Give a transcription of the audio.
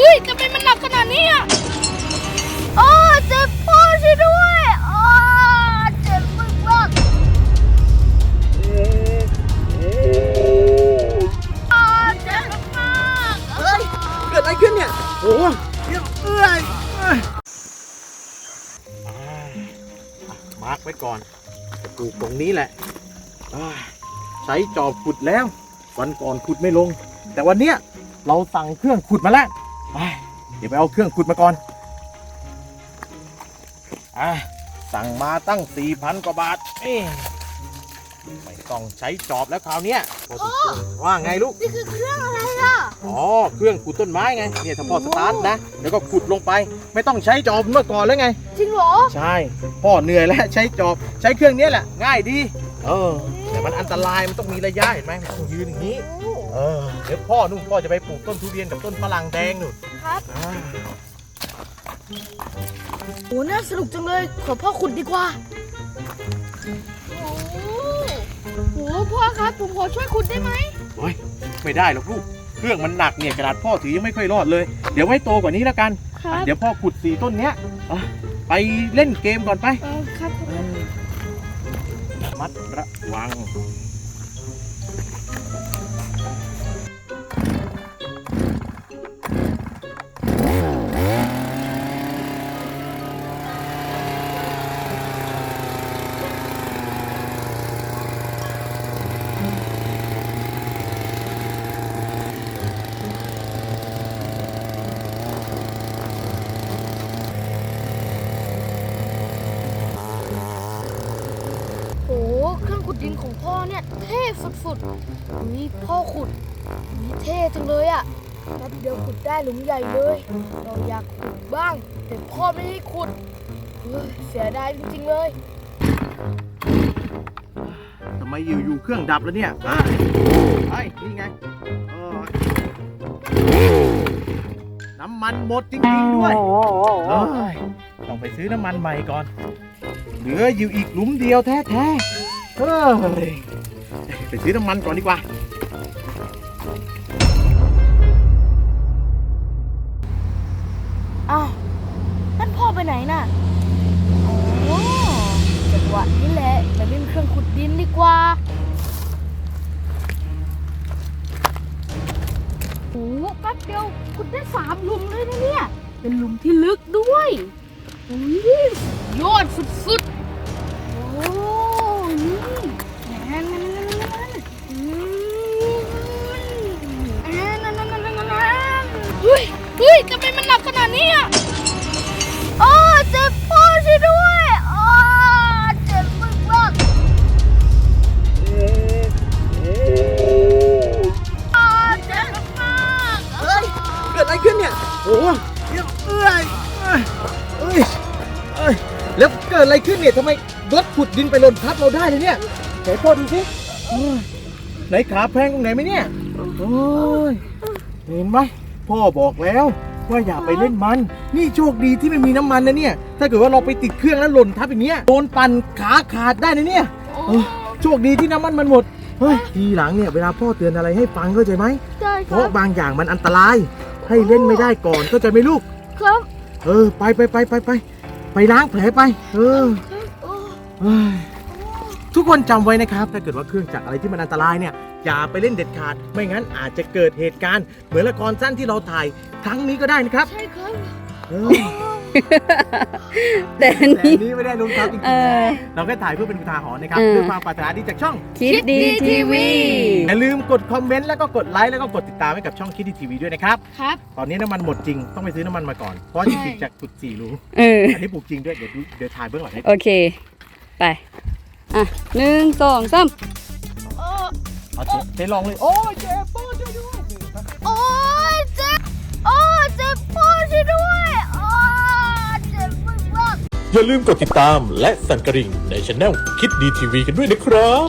เฮ้ยทำไมมันหนักขนาดนี้อะโอ้เจ็บพ่อช่วด้วยโอ้เจ็บมากมากโอ้เจ็บมากเฮ้ยเกิดอะไรขึ้นเนี่ยโอ้เยี่ยเอ้ยมาร์กไว้ก่อนจะปลูตรงนี้แหละใช้จอบขุดแล้ว วันก่อนขุดไม่ลง แต่วันเนี้ยเราสั่งเครื่องขุดมาแล้ว อ้ายเดี๋ยวไปเอาเครื่องขุดมาก่อน อะ สั่งมาตั้ง 4,000 กว่าบาทเอ๊ะไม่ต้องใช้จอบแล้วคราวเนี้ยพอสมควรว่าไงลูก นี่คือเครื่องอะไรล่ะ อ๋อ เครื่องขุดต้นไม้ไง เนี่ยถ้าพ่อสตาร์ทนะ แล้วก็ขุดลงไป ไม่ต้องใช้จอบเมื่อก่อนแล้วไง จริงเหรอ ใช่ พ่อเหนื่อยแล้วใช้จอบ ใช้เครื่องเนี้ยแหละ ง่ายดี เออ แต่มันอันตราย มันต้องมีระยะเห็นไหมมันต้องยืนอย่างนี้ เออเดี๋ยวพ่อนู่นพ่อจะไปปลูกต้นทุเรียนกับต้นฝรั่งแดงนู่นครับอ่าโอ้น่าสนุกจังเลย ขอพ่อขุดดีกว่า โอ้โหพ่อครับ ผมขอช่วยขุดได้ไหม โอ้ยไม่ได้หรอกลูกเครื่องมันหนักเนี่ยกระดาษพ่อถือยังไม่ค่อยรอดเลย เดี๋ยวไว้โตกว่านี้แล้วกันครับ เดี๋ยวพ่อขุดสีต้นเนี้ยอะไปเล่นเกมก่อนไป เออครับระมัดระวัง ขุดดินของพ่อเนี่ยเท่สุดๆนี่พ่อขุดนี่เท่จังเลยอะแป๊บเดียวขุดได้หลุมใหญ่เลย เราอยากขุดบ้าง แต่พ่อไม่ให้ขุดเฮ้ยเสียดายจริงๆเลยทำไมอยู่อยู่ๆเครื่องดับแล้วเนี่ยอะไอ้นี่ไงเออน้ำมันหมดจริงๆด้วยเอ้ยต้องไปซื้อน้ำมันใหม่ก่อน เหลืออยู่อีกหลุมเดียวแท้ๆ เฮ้ยไปซื้อน้ำมันก่อนดีกว่า อ้าวนั่นพ่อไปไหนน่ะโอ๋อจังหวะนี้แหละไปเล่นเครื่องขุดดินดีกว่าโอ้แป๊บเดียวขุดได้สามหลุมเลยนะเนี่ย เป็นหลุมที่ลึกด้วยอุ้ยยอดสุดๆ แล้วเกิดอะไรขึ้นเนี่ยทำไมรถขุดดินไปหล่นทับเราได้เลยเนี่ยไหนพ่อดูสิเอ้ยไหนขาแพงตรงไหนไหมเนี่ยโอ้ยเห็นไหมพ่อบอกแล้วว่าอย่าไปเล่นมัน นี่โชคดีที่ไม่มีน้ำมันนะเนี่ย ถ้าเกิดว่าเราไปติดเครื่องแล้วหล่นทับอย่างเงี้ยโดนปั่นขาขาดได้นะเนี่ยเออโชคดีที่น้ำมันมันหมดเฮ้ยทีหลังเนี่ยเวลาพ่อเตือนอะไรให้ฟังเข้าใจไหม ได้คเพรัราะบ บางอย่างมันอันตราย ให้เล่นไม่ได้ก่อนเข้าใจไหมลูก ครับ เออไปไปไปไปไป ไปล้างแผลไป เออโอ้เฮ้ยทุกคนจำไว้นะครับ ถ้าเกิดว่าเครื่องจักรอะไรที่มันอันตรายเนี่ย อย่าไปเล่นเด็ดขาด ไม่งั้นอาจจะเกิดเหตุการณ์ เหมือนละครสั้นที่เราถ่ายครั้งนี้ก็ได้นะครับ ใช่ครับ เออ แต่อันแต่นี้ อันนี้ไม่ได้ลงทับจริงเออๆเราแค่ถ่ายเพื่อเป็นอุทาหรณ์นะครับเออ ด้วยความปรารถนาดีจากช่อง คิดดีทีวี อย่าลืมกดคอมเมนต์แล้วก็กดไลค์แล้วก็กดติดตามให้กับช่องคิดดีทีวีด้วยนะครับ ครับ ตอนนี้น้ำมันหมดจริงต้องไปซื้อน้ำมันมาก่อน เพราะจริงๆจากขุดสี่รูเออ อันนี้ปลูกจริงด้วยเดี๋ยวดูเดี๋ยวถ่ายเบื้องหลังให้โอเค ไป อะหนึ่งสองสามโอ้เอาเจ๊เจ๊ลองเลยโอ้ยเจ๊พ่ อย่าลืมกดติดตามและสั่นกระดิ่งในช anel คิดดีทีวีกันด้วยนะครับ